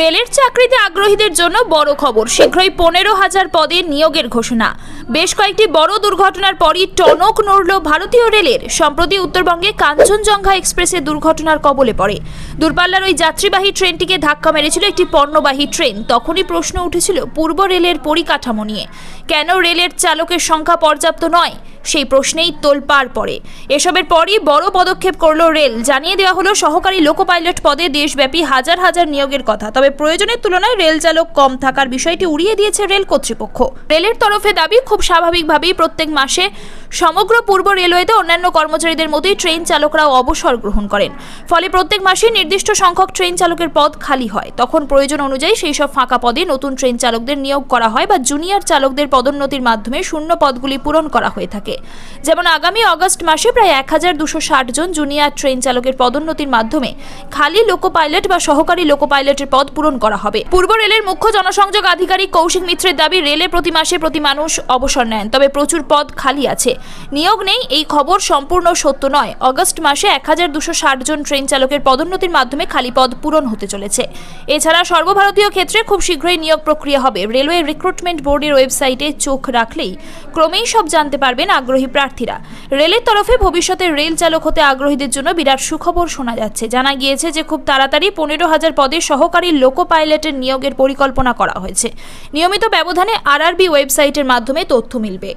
রেলের চাকরিতে আগ্রহীদের জন্য বড় খবর। শীঘ্রই পনেরো হাজার পদে নিয়োগের ঘোষণা। বেশ কয়েকটি বড় দুর্ঘটনার পরই টনক নড়ল ভারতীয় রেলের। সম্প্রতি উত্তরবঙ্গে কাঞ্চনজঙ্ঘা এক্সপ্রেসে দুর্ঘটনার কবলে পড়ে। দূরপাল্লার ওই যাত্রীবাহী ট্রেনটিকে ধাক্কা মেরেছিল একটি পণ্যবাহী ট্রেন। তখনই প্রশ্ন উঠেছিল, পূর্ব রেলের পরিকাঠামো নিয়ে। কেন রেলের চালকের সংখ্যা পর্যাপ্ত নয়? সেই প্রশ্নেই তোলপাড় পড়ে। এসবের পরই বড় পদক্ষেপ করল রেল। জানিয়ে দেওয়া হলো, সহকারী লোকো পাইলট পদে দেশব্যাপী হাজার হাজার নিয়োগের কথা। তবে প্রয়োজনের তুলনায় রেল চালক কম থাকার বিষয়টি উড়িয়ে দিয়েছে রেল কর্তৃপক্ষ। রেলের তরফে দাবি, খুব স্বাভাবিকভাবেই প্রত্যেক মাসে সমগ্র পূর্ব রেলওয়েতে অন্যান্য কর্মচারীদের মতোই ট্রেন চালকরাও অবসর গ্রহণ করেন। ফলে প্রত্যেক মাসে নির্দিষ্ট সংখ্যক ট্রেন চালকের পদ খালি হয়। তখন প্রয়োজন অনুযায়ী সেই সব ফাঁকা পদে নতুন ট্রেন চালকদের নিয়োগ করা হয় বা জুনিয়র চালকদের পদোন্নতির মাধ্যমে শূন্য পদগুলি পূরণ করা হয়ে থাকে। যেমন আগামী অগস্ট মাসে প্রায় এক হাজার দুশো ষাট জন জুনিয়র ট্রেন চালকের পদোন্নতির মাধ্যমে খালি লোকো পাইলট বা সহকারী লোকো পাইলটের পদ পূরণ করা হবে। পূর্ব রেলের মুখ্য জনসংযোগ আধিকারিক কৌশিক মিত্রের দাবি, রেলে প্রতি মাসে প্রতি মানুষ অবসর নেন, তবে প্রচুর পদ খালি আছে। নিয়োগ নেই, এই খবর সম্পূর্ণ সত্য নয়। অগস্ট মাসে এক হাজার দুশো জন ট্রেন চালকের পদোন্নতির মাধ্যমে খালি পদ পূরণ হতে চলেছে। এছাড়া সর্বভারতীয় ক্ষেত্রে খুব শীঘ্রই নিয়োগ প্রক্রিয়া হবে। রেলওয়ে রিক্রুটমেন্ট বোর্ডের ওয়েবসাইটে চোখ রাখলেই ক্রমেই সব জানতে পারবেন আগ্রহী প্রার্থীরা। রেলের তরফে ভবিষ্যতে রেল চালক হতে আগ্রহীদের জন্য বিরাট সুখবর শোনা যাচ্ছে। জানা গিয়েছে যে খুব তাড়াতাড়ি পনেরো হাজার পদে সহকারী লোকো পাইলটের নিয়োগের পরিকল্পনা করা হয়েছে। নিয়মিত ব্যবধানে আরআরবি ওয়েবসাইটের মাধ্যমে তথ্য মিলবে।